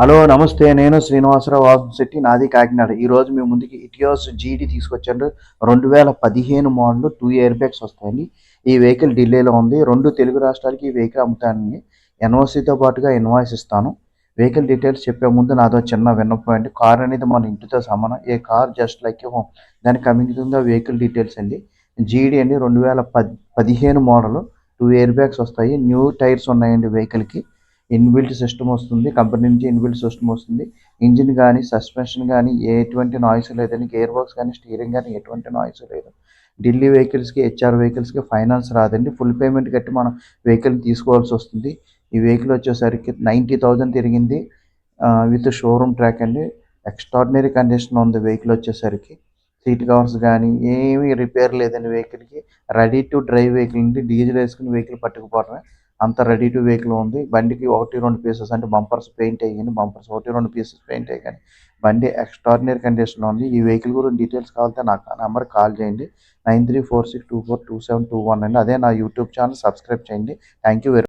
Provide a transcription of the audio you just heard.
Hello నమస్తే. నేను శ్రీనివాసరావు వాసంశెట్టి నాది కాకినాడ. ఈ రోజు మీ ముందుకి ఇటియోస్ జీడీ తీసుకొచ్చాను రెండు వేల పదిహేను మోడల్ టూ ఇయర్ బ్యాగ్స్ వస్తాయండి. ఈ వెహికల్ ఢిల్లీలో ఉంది. రెండు తెలుగు రాష్ట్రాలకి ఈ వెహికల్ అమ్ముతానండి. ఎన్ఓసితో పాటుగా ఇన్వాయిస్ ఇస్తాను. వెహికల్ డీటెయిల్స్ చెప్పే ముందు నాదో చిన్న విన్నపం అండి. కార్ అనేది మన ఇంటితో సమానం. A car just like home దానికి కమింగ్ వెహికల్ డీటెయిల్స్ అండి. జీడీ అండి. రెండు వేల పది పదిహేను మోడల్ టూ ఇయర్ బ్యాగ్స్ వస్తాయి. న్యూ టైర్స్ ఉన్నాయండి వెహికల్కి ఇన్బిల్ట్ సిస్టమ్ వస్తుంది కంపెనీ నుంచి ఇన్బిల్ట్ సిస్టమ్ వస్తుంది. ఇంజిన్ కానీ సస్పెన్షన్ కానీ ఎటువంటి నాయిస్ లేదని గేర్ బాక్స్ కానీ స్టీరింగ్ కానీ ఎటువంటి నాయిస్ లేదు. ఢిల్లీ వెహికల్స్కి హెచ్ఆర్ వెహికల్స్కి ఫైనాన్స్ రాదండి. ఫుల్ పేమెంట్ కట్టి మనం వెహికల్ తీసుకోవాల్సి వస్తుంది. ఈ వెహికల్ వచ్చేసరికి నైంటీ థౌజండ్ తిరిగింది. విత్ షోరూమ్ ట్రాక్ అండి. ఎక్స్ట్రాడినరీ కండిషన్ ఉంది వెహికల్ వచ్చేసరికి. సీట్ కవర్స్ కానీ ఏమీ రిపేర్ లేదండి వెహికల్కి రెడీ టు డ్రైవ్ వెహికల్ ఉంది డీజిల్ వేసుకుని వెహికల్ పట్టుకుపోవడమే. అంత రెడీ టు వెహికల్ ఉంది. బండికి ఒకటి రెండు పీసెస్ అంటే బంపర్స్ పెయింట్ అయ్యాయి బంపర్స్ ఒకటి రెండు పీసెస్ పెయింట్ అయ్యాయి బండి ఎక్స్ట్రాడినరీ కండిషన్లో ఉంది. ఈ వెహికల్ గురించి డీటెయిల్స్ కావాలంటే నాకు ఆ నెంబర్ కాల్ చేయండి. Nine three four six two four two seven two one అండి. అదే నా యూట్యూబ్ ఛానల్ సబ్స్క్రైబ్ చేయండి. Thank you very